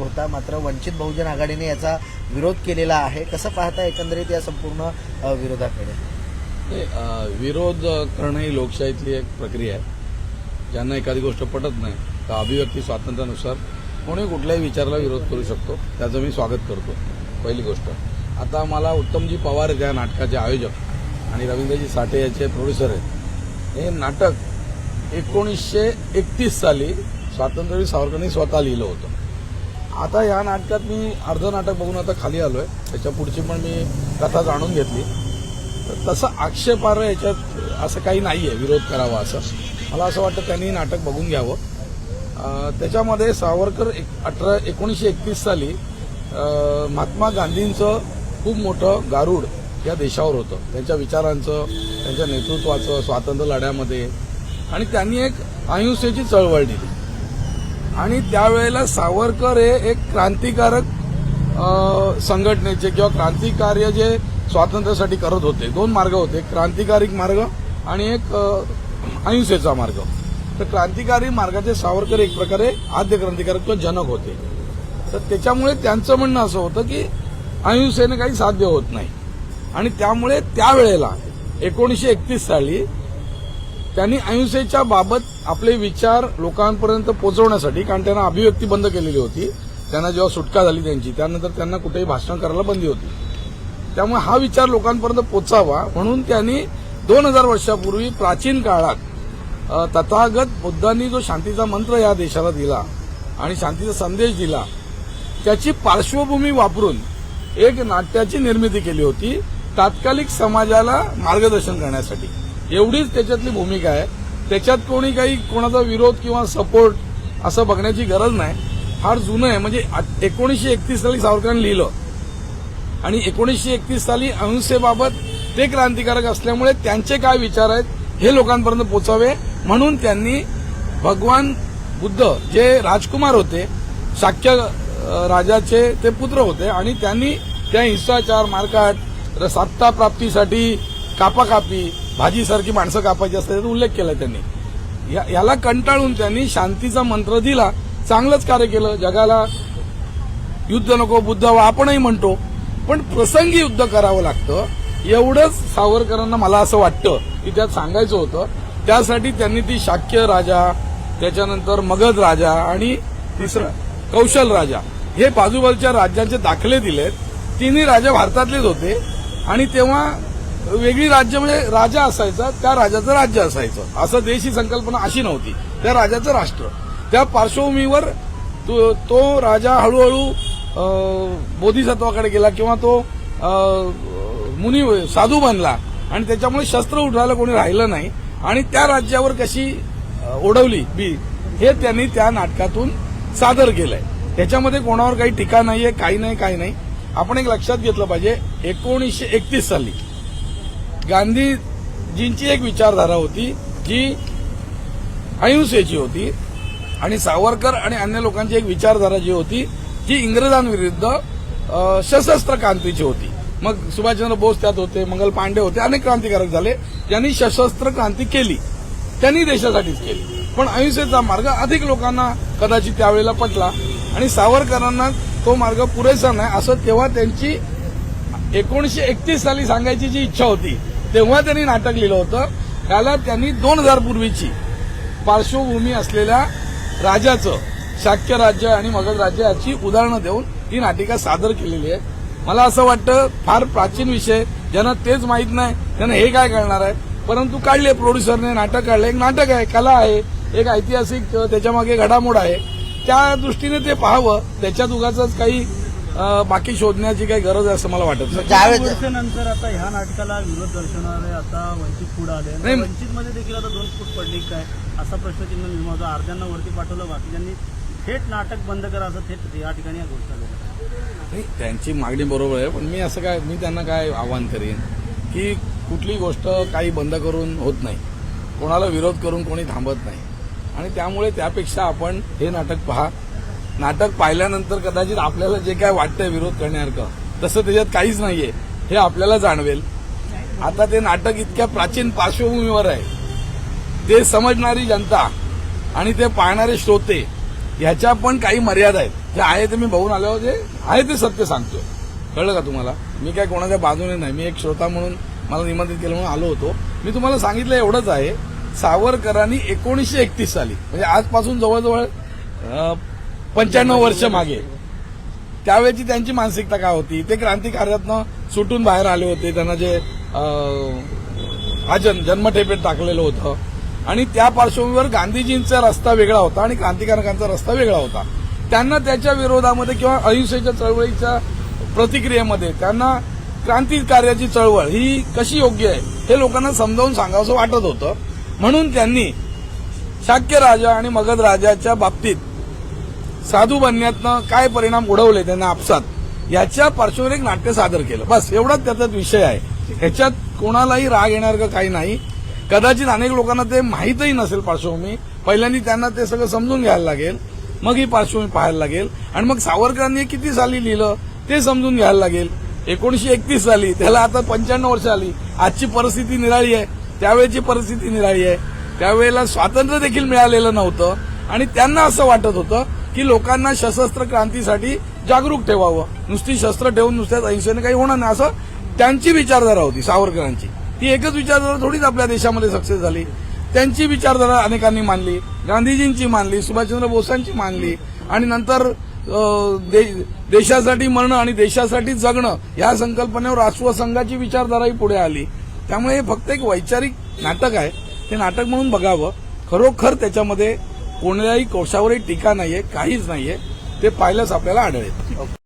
होता. मात्र वंचित बहुजन आघाडीने याचा विरोध केलेला आहे. कसं पाहता एकंदरीत या संपूर्ण विरोधाकडे? विरोध करणं ही लोकशाहीतली एक प्रक्रिया आहे. ज्यांना एखादी गोष्ट पटत नाही तर अभिव्यक्ती स्वातंत्र्यानुसार कोणी कुठल्याही विचाराला विरोध करू शकतो. त्याचं मी स्वागत करतो. पहिली गोष्ट. आता मला उत्तमजी पवार त्या या नाटकाचे आयोजक आणि रवींद्रजी साठे याचे प्रोड्युसर आहेत. हे नाटक एकोणीसशे एकतीस साली स्वातंत्र्यवीर सावरकरांनी स्वतः लिहिलं होतं. आता या नाटकात मी अर्ध नाटक बघून आता खाली आलोय. त्याच्या पुढची पण मी कथा जाणून घेतली. तर तसं आक्षेपार्ह याच्यात असं काही नाही आहे विरोध करावा असं. मला असं वाटतं त्यांनी नाटक बघून घ्यावं. त्याच्यामध्ये सावरकर एक अठरा एकोणीसशे एकतीस साली महात्मा गांधींचं खूप मोठं गारूड या देशावर होतं. त्यांच्या विचारांचं त्यांच्या नेतृत्वाचं स्वातंत्र्य लढ्यामध्ये. आणि त्यांनी एक अहिंसेची चळवळ दिली. आणि त्यावेळेला सावरकर हे एक क्रांतिकारक संघटनेचे किंवा क्रांतिकार्य जे स्वातंत्र्यासाठी करत होते. दोन मार्ग होते एक क्रांतिकारिक मार्ग आणि एक अहिंसेचा मार्ग. तर क्रांतिकारी मार्गाचे सावरकर एक प्रकारे आद्य क्रांतिकारक किंवा जनक होते. तर त्याच्यामुळे त्यांचं म्हणणं असं होतं की अहिंसेने काही साध्य होत नाही. आणि त्यामुळे त्यावेळेला एकोणीसशे एकतीस साली त्यांनी अहिंसेच्या बाबत आपले विचार लोकांपर्यंत पोहोचवण्यासाठी कारण त्यांना अभिव्यक्ती बंद केलेली होती. त्यांना जेव्हा सुटका झाली त्यांची त्यानंतर त्यांना कुठेही भाषण करायला बंदी होती. त्यामुळे हा विचार लोकांपर्यंत पोचावा म्हणून त्यांनी दोन हजार वर्षापूर्वी प्राचीन काळात तथागत बुद्धांनी जो शांतीचा मंत्र या देशाला दिला आणि शांतीचा संदेश दिला त्याची पार्श्वभूमी वापरून एक नाट्याची निर्मिती केली होती तात्कालिक समाजाला मार्गदर्शन करण्यासाठी. एवढीच त्याच्यातली भूमिका आहे. त्याच्यात कोणी काही कोणाचा विरोध किंवा सपोर्ट असं बघण्याची गरज नाही. फार जुनं आहे. म्हणजे एकोणीसशे एकतीस साली सावरकरांनी लिहिलं. आणि एकोणीसशे एकतीस साली अहिंसेबाबत ते क्रांतिकारक असल्यामुळे त्यांचे काय विचार आहेत हे लोकांपर्यंत पोचावे म्हणून त्यांनी भगवान बुद्ध जे राजकुमार होते शाक्य राजाचे ते पुत्र होते आणि त्यांनी त्या हिंसाचार मारकाट र- सत्ता प्राप्तीसाठी कापाकापी भाजीसारखी माणसं कापायची असतात त्याचा उल्लेख केला त्यांनी. या- याला कंटाळून त्यांनी शांतीचा मंत्र दिला चांगलंच कार्य केलं. जगाला युद्ध नको बुद्ध आपणही म्हणतो. पण प्रसंगी युद्ध करावं लागतं. एवढंच सावरकरांना मला असं वाटतं. की त्यात सांगायचं होतं. त्यासाठी त्यांनी ती शाक्य राजा त्याच्यानंतर मगध राजा आणि तिसरा कौशल राजा हे बाजूबाजूच्या राज्यांचे दाखले दिलेत. तिन्ही राजा भारतातलेच होते. आणि तेव्हा वेगळी राज्य म्हणजे राजा असायचा त्या राजाचं राज्य असायचं. असं देश ही संकल्पना अशी नव्हती. त्या राजाचं राष्ट्र. त्या पार्श्वभूमीवर तो तो राजा हळूहळू बोधिसत्वाकडे गेला किंवा तो मुनी साधू बनला. आणि त्याच्यामुळे शस्त्र उठवायला कोणी राहिलं नाही. आणि त्या राज्यावर कशी ओढवली बी हे त्यांनी त्या नाटकातून सादर केलंय. त्याच्यामध्ये कोणावर काही टीका नाहीये काही नाही काही नाही. आपण एक लक्षात घेतलं पाहिजे एकोणीसशे एकतीस साली. गांधीजींची एक विचारधारा होती जी अहिंसेची होती आणि सावरकर आणि अन्य लोकांची एक विचारधारा जी होती जी इंग्रजांविरुद्ध सशस्त्र क्रांतीची होती. मग सुभाषचंद्र बोस त्यात होते मंगल पांडे होते अनेक क्रांतिकारक झाले. ज्यांनी सशस्त्र क्रांती केली त्यांनी देशासाठीच केली. पण अहिंसेचा मार्ग अधिक लोकांना कदाचित त्यावेळेला पटला आणि सावरकरांना तो मार्ग पुरेसा नाही असं तेव्हा त्यांची एकोणीसशे एकतीस साली सांगायची जी इच्छा होती तेव्हा त्यांनी नाटक लिहिलं होतं. त्याला त्यांनी दोन हजार पूर्वीची पार्श्वभूमी असलेल्या राजाचं शाक्य राज्य आणि मगध राज्य याची उदाहरणं देऊन ही नाटिका सादर केलेली आहे. मला असं वाटतं फार प्राचीन विषय ज्यांना तेच माहीत नाही त्यांना हे काय करणार आहे? परंतु काढले प्रोड्युसरने नाटक काढलं. एक नाटक आहे कला आहे एक ऐतिहासिक त्याच्यामागे घडामोड आहे. त्या दृष्टीने ते पाहावं त्याच्यात उगाच काही बाकी शोधण्याची काही गरज आहे असं मला वाटत वर्षानंतर आता ह्या नाटकाला विरोध दर्शवणारे आता वंचित पुढे आले. नाही. वंचित मध्ये देखील आता दोन फूट पडली काय? असा प्रश्नचिन्ह निर्माण होतो. अर्ध्यांना वरती पाठवलं बाकीच्यांनी थेट नाटक बंद करा असं थेट या ठिकाणी नाही त्यांची मागणी बरोबर आहे पण मी असं काय मी त्यांना काय आव्हान करेन की कुठली गोष्ट काही बंद करून होत नाही. कोणाला विरोध करून कोणी थांबत नाही. आणि त्यामुळे त्यापेक्षा आपण हे नाटक पहा. नाटक पाहिल्यानंतर कदाचित आपल्याला जे काय वाटतंय विरोध करण्यासारखं तसं त्याच्यात काहीच नाहीये. हे आपल्याला जाणवेल. आता ते नाटक इतक्या प्राचीन पार्श्वभूमीवर आहे. ते समजणारी जनता आणि ते पाहणारे श्रोते ह्याच्या पण काही मर्यादा आहेत. जे आहे ते मी बघून आल्यावर जे आहे ते सत्य सांगतोय. कळलं का तुम्हाला? मी काय कोणाच्या बाजूने नाही. मी एक श्रोता म्हणून मला निमंत्रित केलं म्हणून आलो होतो. मी तुम्हाला सांगितलं एवढंच आहे. सावरकरांनी एकोणीसशे एकतीस साली म्हणजे आजपासून जवळजवळ पंच्याण्णव वर्ष मागे. त्यावेळेची त्यांची मानसिकता काय होती? ते क्रांतिकार्यातनं सुटून बाहेर आले होते. त्यांना जे आजन जन्मठेपेत टाकलेलं होतं. आणि त्या पार्श्वभूमीवर गांधीजींचा रस्ता वेगळा होता आणि क्रांतिकारकांचा रस्ता वेगळा होता. त्यांना त्याच्या विरोधामध्ये किंवा अहिंसेच्या चळवळीच्या प्रतिक्रियेमध्ये त्यांना क्रांतिकार्याची चळवळ ही कशी योग्य आहे हे लोकांना समजावून सांगावं वाटत होतं. म्हणून त्यांनी शाक्य राजा आणि मगध राजाच्या बाबतीत साधू बनण्यातनं काय परिणाम उडवले त्यांना आपसात याच्या पार्श्वभूमीवर एक नाट्य सादर केलं. बस एवढाच त्याचा विषय आहे. ह्याच्यात कोणालाही राग येणार का काही नाही. कदाचित अनेक लोकांना ते माहीतही नसेल पार्श्वभूमी. पहिल्यांदा त्यांना ते सगळं समजून घ्यायला लागेल. मग ही पार्श्वभूमी पाहायला लागेल. आणि मग सावरकरांनी किती साली लिहिलं ते समजून घ्यायला लागेल. एकोणीशे एकतीस साली त्याला आता पंच्याण्णव वर्ष आली. आजची परिस्थिती निराळी आहे. त्यावेळेची परिस्थिती निराळी आहे. त्यावेळेला स्वातंत्र्य देखील मिळालेलं नव्हतं. आणि त्यांना असं वाटत होतं की लोकांना सशस्त्र क्रांतीसाठी जागरूक ठेवावं. नुसती शस्त्र ठेवून नुसत्याच अहिंसेने काही होणार नाही. असं त्यांची विचारधारा होती सावरकरांची. ती एकच विचारधारा थोडीच आपल्या देशामध्ये सक्सेस झाली. त्यांची विचारधारा अनेकांनी मानली गांधीजींची मानली सुभाषचंद्र बोसांची मानली आणि नंतर दे- देशासाठी मरणं आणि देशासाठी जगणं या संकल्पनेवर राष्ट्रसंघाची विचारधाराही पुढे आली. त्यामुळे हे फक्त एक वैचारिक नाटक आहे. ते नाटक म्हणून बघावं. खरोखर त्याच्यामध्ये कोणत्याही कोशावरही टीका नाहीये काहीच नाहीये ते पाहिलंच आपल्याला आढळेल.